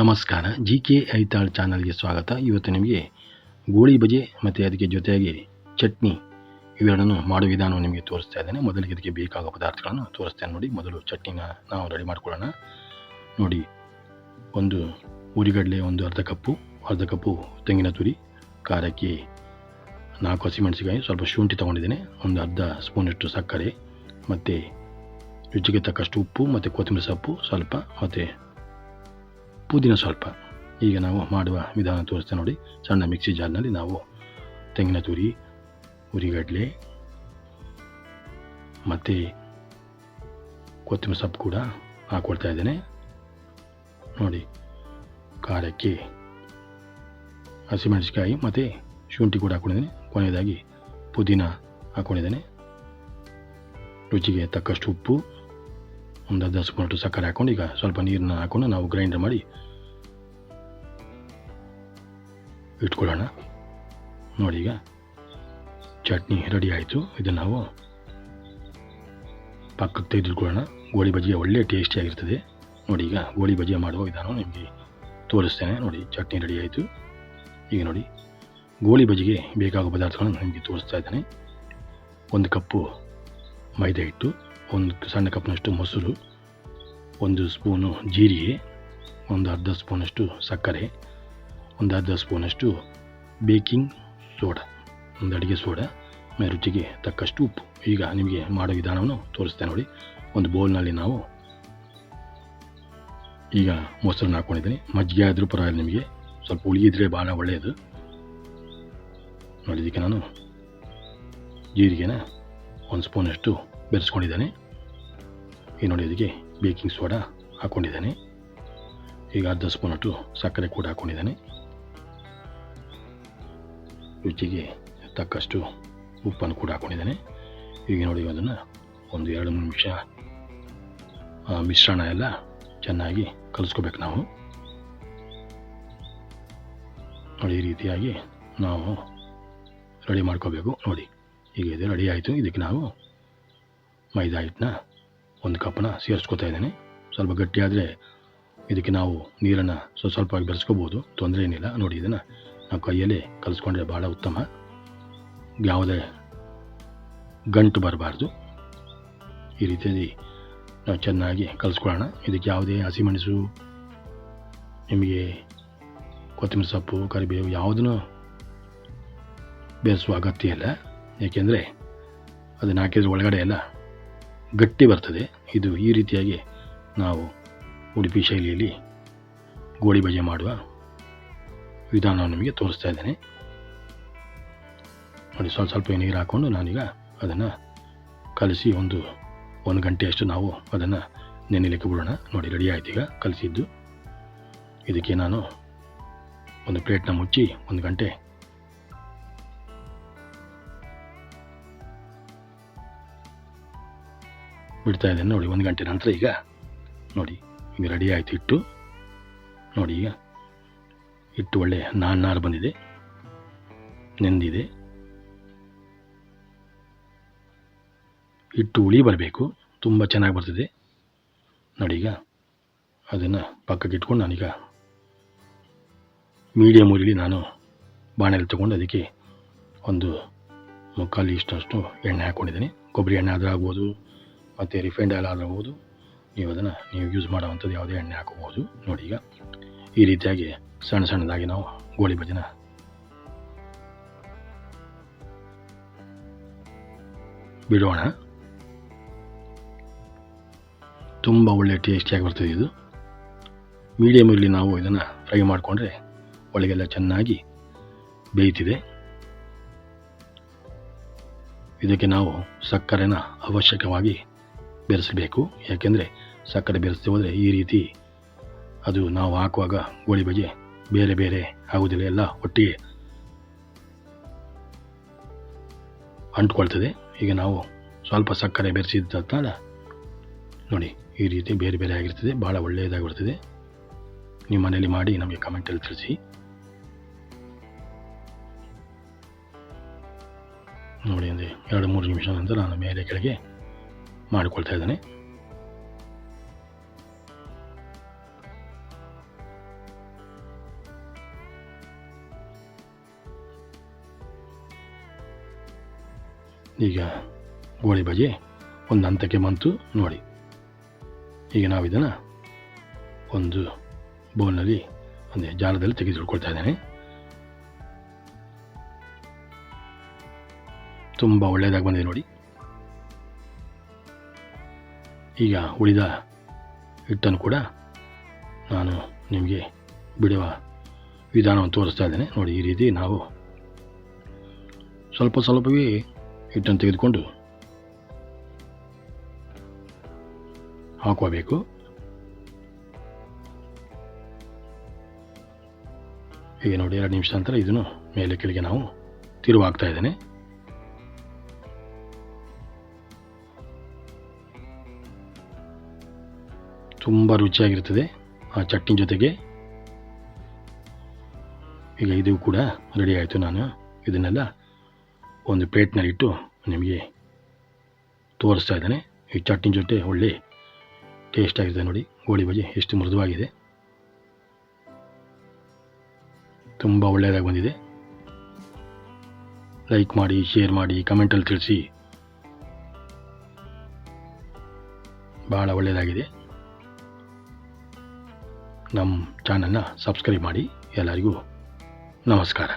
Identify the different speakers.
Speaker 1: ನಮಸ್ಕಾರ. G K Aithal ಚಾನಲ್ಗೆ ಸ್ವಾಗತ. ಇವತ್ತು ನಿಮಗೆ ಗೋಳಿ ಬಜೆ ಮತ್ತು ಅದಕ್ಕೆ ಜೊತೆಯಾಗಿ ಚಟ್ನಿ ಇವೆರಡನ್ನು ಮಾಡುವ ವಿಧಾನವನ್ನು ನಿಮಗೆ ತೋರಿಸ್ತಾ ಇದ್ದೇನೆ. ಮೊದಲಿಗೆ ಇದಕ್ಕೆ ಬೇಕಾಗೋ ಪದಾರ್ಥಗಳನ್ನು ತೋರಿಸ್ತೇನೆ ನೋಡಿ, ಮೊದಲು ಚಟ್ನಿನ ನಾವು ರೆಡಿ ಮಾಡ್ಕೊಳ್ಳೋಣ. ನೋಡಿ, ಒಂದು ಉರಿಗಡಲೆ, ಒಂದು ಅರ್ಧ ಕಪ್ಪು ಅರ್ಧ ಕಪ್ಪು ತೆಂಗಿನ ತುರಿ, ಖಾರಕ್ಕೆ ನಾಲ್ಕು ಹಸಿಮೆಣಸಿಕಾಯಿ ಸ್ವಲ್ಪ ಶುಂಠಿ ತೊಗೊಂಡಿದ್ದೇನೆ, ಒಂದು ಅರ್ಧ ಸ್ಪೂನಷ್ಟು ಸಕ್ಕರೆ, ಮತ್ತು ರುಚಿಗೆ ತಕ್ಕಷ್ಟು ಉಪ್ಪು, ಮತ್ತು ಕೊತ್ತಂಬರಿ ಸೊಪ್ಪು, ಸ್ವಲ್ಪ, ಮತ್ತು ಪುದೀನ ಸ್ವಲ್ಪ. ಈಗ ನಾವು ಮಾಡುವ ವಿಧಾನ ತೋರಿಸ್ತೇವೆ ನೋಡಿ. ಸಣ್ಣ ಮಿಕ್ಸಿ ಜಾರ್ನಲ್ಲಿ ನಾವು ತೆಂಗಿನ ತುರಿ, ಉರಿಗಡಲೆ ಮತ್ತು ಕೊತ್ತಂಬರಿ ಸೊಪ್ಪು ಕೂಡ ಹಾಕ್ಕೊಳ್ತಾ ಇದ್ದೇನೆ. ನೋಡಿ, ಖಾರಕ್ಕೆ ಹಸಿಮೆಣಸಿಕಾಯಿ ಮತ್ತು ಶುಂಠಿ ಕೂಡ ಹಾಕ್ಕೊಂಡಿದ್ದೇನೆ ಕೊನೆಯದಾಗಿ ಪುದೀನ ಹಾಕ್ಕೊಂಡಿದ್ದೇನೆ ರುಚಿಗೆ ತಕ್ಕಷ್ಟು ಉಪ್ಪು ಒಂದು ಅರ್ಧ ಸ್ಪೂನಷ್ಟು ಸಕ್ಕರೆ ಹಾಕ್ಕೊಂಡು ಈಗ ಸ್ವಲ್ಪ ನೀರನ್ನ ಹಾಕ್ಕೊಂಡು ನಾವು ಗ್ರೈಂಡರ್ ಮಾಡಿ ಇಟ್ಕೊಳ್ಳೋಣ. ನೋಡಿ ಈಗ. ಚಟ್ನಿ ರೆಡಿ ಆಯಿತು. ಇದನ್ನು ನಾವು ಪಕ್ಕಕ್ಕೆ ತೆಗೆದಿಟ್ಕೊಳ್ಳೋಣ ಗೋಳಿ ಬಜ್ಜಿ ಒಳ್ಳೆ ಟೇಸ್ಟಿಯಾಗಿರ್ತದೆ ನೋಡಿ ಈಗ ಗೋಳಿ ಬಜ್ಜಿ ಮಾಡುವ ವಿಧಾನ ನಿಮಗೆ ತೋರಿಸ್ತೇನೆ. ನೋಡಿ, ಚಟ್ನಿ ರೆಡಿ ಆಯಿತು. ಈಗ ನೋಡಿ, ಗೋಳಿ ಬಜ್ಜಿಗೆ ಬೇಕಾಗುವ ಪದಾರ್ಥಗಳನ್ನು ನಿಮಗೆ ತೋರಿಸ್ತಾ ಇದ್ದೇನೆ. ಒಂದು ಕಪ್ಪು ಮೈದಾ ಹಿಟ್ಟು, ಒಂದು ಸಣ್ಣ ಕಪ್ನಷ್ಟು ಮೊಸರು, ಒಂದು ಸ್ಪೂನು ಜೀರಿಗೆ, ಒಂದು ಅರ್ಧ ಸ್ಪೂನಷ್ಟು ಸಕ್ಕರೆ ಒಂದು ಅರ್ಧ ಸ್ಪೂನಷ್ಟು ಬೇಕಿಂಗ್ ಸೋಡಾ, ಒಂದು ಅಡುಗೆ ಸೋಡಾ ಆಮೇಲೆ ರುಚಿಗೆ ತಕ್ಕಷ್ಟು ಉಪ್ಪು. ಈಗ ನಿಮಗೆ ಮಾಡೋ ವಿಧಾನವನ್ನು ತೋರಿಸ್ತೇನೆ ನೋಡಿ. ಒಂದು ಬೌಲ್ನಲ್ಲಿ ನಾವು ಈಗ ಮೊಸರನ್ನ ಹಾಕ್ಕೊಂಡಿದ್ದೀನಿ ಮಜ್ಜಿಗೆ ಆದರೂ ಪರವಾಗಿಲ್ಲ ನಿಮಗೆ. ಸ್ವಲ್ಪ ಹುಳಿ ಇದ್ದರೆ ಭಾಳ ಒಳ್ಳೆಯದು ನೋಡಿ, ಇದಕ್ಕೆ ನಾನು ಜೀರಿಗೆನ ಒಂದು ಸ್ಪೂನಷ್ಟು ಬೆರೆಸ್ಕೊಂಡಿದ್ದೇನೆ. ಈಗ ನೋಡಿ, ಇದಕ್ಕೆ ಬೇಕಿಂಗ್ ಸೋಡಾ ಹಾಕ್ಕೊಂಡಿದ್ದೇನೆ ಈಗ ಅರ್ಧ ಸ್ಪೂನಷ್ಟು ಸಕ್ಕರೆ ಕೂಡ ಹಾಕ್ಕೊಂಡಿದ್ದೇನೆ ರುಚಿಗೆ ತಕ್ಕಷ್ಟು ಉಪ್ಪನ್ನು ಕೂಡ ಹಾಕ್ಕೊಂಡಿದ್ದೇನೆ ಈಗ ನೋಡಿ ಅದನ್ನು ಒಂದು ಎರಡು ಮೂರು ನಿಮಿಷ ಮಿಶ್ರಣ ಎಲ್ಲ ಚೆನ್ನಾಗಿ ಕಲಿಸ್ಕೋಬೇಕು ನಾವು. ನೋಡಿ, ಈ ರೀತಿಯಾಗಿ ನಾವು ರೆಡಿ ಮಾಡ್ಕೋಬೇಕು. ನೋಡಿ, ಈಗ ಇದು ರೆಡಿ ಆಯಿತು. ಇದಕ್ಕೆ ನಾವು ಮೈದಾ ಹಿಟ್ಟನ್ನ ಒಂದು ಕಪ್ಪನ ಸೇರಿಸ್ಕೊತಾ ಇದ್ದೇನೆ. ಸ್ವಲ್ಪ ಗಟ್ಟಿಯಾದರೆ ಇದಕ್ಕೆ ನಾವು ನೀರನ್ನು ಸ್ವಲ್ಪ ಸ್ವಲ್ಪ ಬೆರೆಸ್ಕೋಬೋದು. ತೊಂದರೆ ಏನಿಲ್ಲ. ನೋಡಿ, ಇದನ್ನು ನಾವು ಕೈಯಲ್ಲೇ ಕಲಿಸ್ಕೊಂಡ್ರೆ ಭಾಳ ಉತ್ತಮ. ಯಾವುದೇ ಗಂಟು ಬರಬಾರ್ದು. ಈ ರೀತಿಯಾಗಿ ನಾವು ಚೆನ್ನಾಗಿ ಕಲಿಸ್ಕೊಳ್ಳೋಣ. ಇದಕ್ಕೆ ಯಾವುದೇ ಹಸಿಮೆಣಸು ನಿಮಗೆ ಕೊತ್ತಂಬರಿ ಸೊಪ್ಪು, ಕರಿಬೇವು ಯಾವುದನ್ನು ಬೇಯಿಸುವ ಅಗತ್ಯ ಇಲ್ಲ. ಏಕೆಂದರೆ ಅದನ್ನು ಹಾಕಿದ್ರೆ ಒಳಗಡೆ ಎಲ್ಲ ಗಟ್ಟಿ ಬರ್ತದೆ. ಇದು ಈ ರೀತಿಯಾಗಿ ನಾವು ಉಡುಪಿ ಶೈಲಿಯಲ್ಲಿ ಗೋಳಿ ಬಜೆ ಮಾಡುವ ವಿಧಾನವನ್ನು ನಿಮಗೆ ತೋರಿಸ್ತಾ ಇದ್ದೇನೆ. ನೋಡಿ, ಸ್ವಲ್ಪ ಸ್ವಲ್ಪ ನೀರು ಹಾಕ್ಕೊಂಡು ನಾನೀಗ ಅದನ್ನು ಕಲಸಿ ಒಂದು ಒಂದು ಗಂಟೆಯಷ್ಟು ನಾವು ಅದನ್ನು ನೆನೆಲಿಕ್ಕೆ ಬಿಡೋಣ. ನೋಡಿ, ರೆಡಿ ಆಯ್ತು ಈಗ ಕಲಸಿದ್ದು. ಇದಕ್ಕೆ ನಾನು ಒಂದು ಪ್ಲೇಟ್ನ ಮುಚ್ಚಿ ಒಂದು ಗಂಟೆ ಬಿಡ್ತಾ ಇದ್ದೇನೆ. ನೋಡಿ, ಒಂದು ಗಂಟೆ ನಂತರ ಈಗ ನೋಡಿ ಈಗ ರೆಡಿ ಆಯಿತು ಇಟ್ಟು ನೋಡಿ, ಈಗ ಹಿಟ್ಟು ಒಳ್ಳೆ ನಾರು ಬಂದಿದೆ. ನೆಂದಿದೆ. ಹಿಟ್ಟು ಉಳಿ ಬರಬೇಕು. ತುಂಬ ಚೆನ್ನಾಗಿ ಬರ್ತಿದೆ. ನೋಡಿ ಈಗ ಅದನ್ನು ಪಕ್ಕಕ್ಕೆ ಇಟ್ಕೊಂಡು ನಾನೀಗ ಮೀಡಿಯಮ್ ಉರಿಲಿ ನಾನು ಬಾಣಲೆ ತೊಗೊಂಡು ಅದಕ್ಕೆ ಒಂದು ಮುಕ್ಕಾಲು ಇಷ್ಟಷ್ಟು ಎಣ್ಣೆ ಹಾಕ್ಕೊಂಡಿದ್ದೀನಿ ಕೊಬ್ಬರಿ ಎಣ್ಣೆ ಆದರೂ ಆಗ್ಬೋದು, ಮತ್ತು ರಿಫೈಂಡ್ ಆಯಿಲ್ ಆದರೂ ಆಗ್ಬೋದು. ನೀವು ಅದನ್ನು, ನೀವು ಯೂಸ್ ಮಾಡೋವಂಥದ್ದು ಯಾವುದೇ ಎಣ್ಣೆ ಹಾಕೋಬೋದು ನೋಡಿ ಈಗ ಈ ರೀತಿಯಾಗಿ ಸಣ್ಣ ಸಣ್ಣದಾಗಿ ನಾವು ಗೋಳಿ ಬಜೆನ ಬಿಡೋಣ. ತುಂಬ ಒಳ್ಳೆ ಟೇಸ್ಟಿಯಾಗಿ ಬರ್ತದೆ ಇದು. ಮೀಡಿಯಮ್ ಇರಲಿ ನಾವು ಇದನ್ನು ಫ್ರೈ ಮಾಡಿಕೊಂಡ್ರೆ ಒಳಗೆಲ್ಲ ಚೆನ್ನಾಗಿ ಬೇಯ್ತಿದೆ. ಇದಕ್ಕೆ ನಾವು ಸಕ್ಕರೆನ ಅವಶ್ಯಕವಾಗಿ ಬೆರೆಸಬೇಕು. ಯಾಕೆಂದರೆ ಸಕ್ಕರೆ ಬೆರೆಸದೆ ಹೋದರೆ ಈ ರೀತಿ ಅದು ನಾವು ಹಾಕುವಾಗ ಗೋಳಿ ಬಜೆ ಬೇರೆ ಬೇರೆ ಆಗುವುದಿಲ್ಲ ಎಲ್ಲ ಒಟ್ಟಿಗೆ ಅಂಟ್ಕೊಳ್ತದೆ. ಈಗ ನಾವು ಸ್ವಲ್ಪ ಸಕ್ಕರೆ ಬೆರೆಸಿದ ನೋಡಿ, ಈ ರೀತಿ ಬೇರೆ ಬೇರೆ ಆಗಿರ್ತದೆ ಭಾಳ ಒಳ್ಳೆಯದಾಗಿರ್ತದೆ. ನಿಮ್ಮ ಮನೆಯಲ್ಲಿ ಮಾಡಿ ನಮಗೆ ಕಮೆಂಟಲ್ಲಿ ತಿಳಿಸಿ. ನೋಡಿ ಅಂದರೆ ಎರಡು ಮೂರು ನಿಮಿಷ ನಂತರ ನಾನು ಮೇಲೆ ಕೆಳಗೆ ಮಾಡಿಕೊಳ್ತಾ ಇದ್ದೇನೆ. ಈಗ ಗೋಳಿ ಬಜೆ ಒಂದು ಹಂತಕ್ಕೆ ಬಂತು ನೋಡಿ. ಈಗ ನಾವು ಇದನ್ನು ಒಂದು ಬೌಲ್ನಲ್ಲಿ ಒಂದು ಜಾಲದಲ್ಲಿ ತೆಗೆದುಕೊಳ್ತಾ ಇದ್ದೇನೆ. ತುಂಬ ಒಳ್ಳೆಯದಾಗಿ ಬಂದಿದೆ ನೋಡಿ. ಈಗ ಉಳಿದ ಹಿಟ್ಟನ್ನು ಕೂಡ ನಾನು ನಿಮಗೆ ಬಿಡುವ ವಿಧಾನವನ್ನು ತೋರಿಸ್ತಾ ಇದ್ದೇನೆ. ನೋಡಿ, ಈ ರೀತಿ ನಾವು ಸ್ವಲ್ಪ ಸ್ವಲ್ಪವೇ ಹಿಟ್ಟನ್ನು ತೆಗೆದುಕೊಂಡು ಹಾಕೋಬೇಕು ಈಗ ನೋಡಿ ಎರಡು ನಿಮಿಷ ನಂತರ ಇದನ್ನು ಮೇಲೆ ಕೆಳಗೆ ನಾವು ತಿರುವು ಹಾಕ್ತಾ ಇದ್ದೇನೆ. ತುಂಬ ರುಚಿಯಾಗಿರ್ತದೆ ಆ ಚಟ್ನಿ ಜೊತೆಗೆ. ಈಗ ಇದು ಕೂಡ ರೆಡಿ ಆಯಿತು ನಾನು ಇದನ್ನೆಲ್ಲ ಒಂದು ಪ್ಲೇಟ್ನಲ್ಲಿ ಇಟ್ಟು ನಿಮಗೆ ತೋರಿಸ್ತಾ ಇದ್ದಾನೆ. ಈ ಚಟ್ನಿ ಜೊತೆ ಒಳ್ಳೆ ಟೇಸ್ಟ್ ಆಗಿದೆ ನೋಡಿ. ಗೋಳಿ ಬಜೆ ಎಷ್ಟು ಮೃದುವಾಗಿದೆ. ತುಂಬ ಒಳ್ಳೆಯದಾಗಿ ಬಂದಿದೆ. ಲೈಕ್ ಮಾಡಿ ಶೇರ್ ಮಾಡಿ ಕಮೆಂಟಲ್ಲಿ ತಿಳಿಸಿ. ಭಾಳ ಒಳ್ಳೆಯದಾಗಿದೆ. ನಮ್ಮ ಚಾನಲ್ನ ಸಬ್ಸ್ಕ್ರೈಬ್ ಮಾಡಿ. ಎಲ್ಲರಿಗೂ ನಮಸ್ಕಾರ.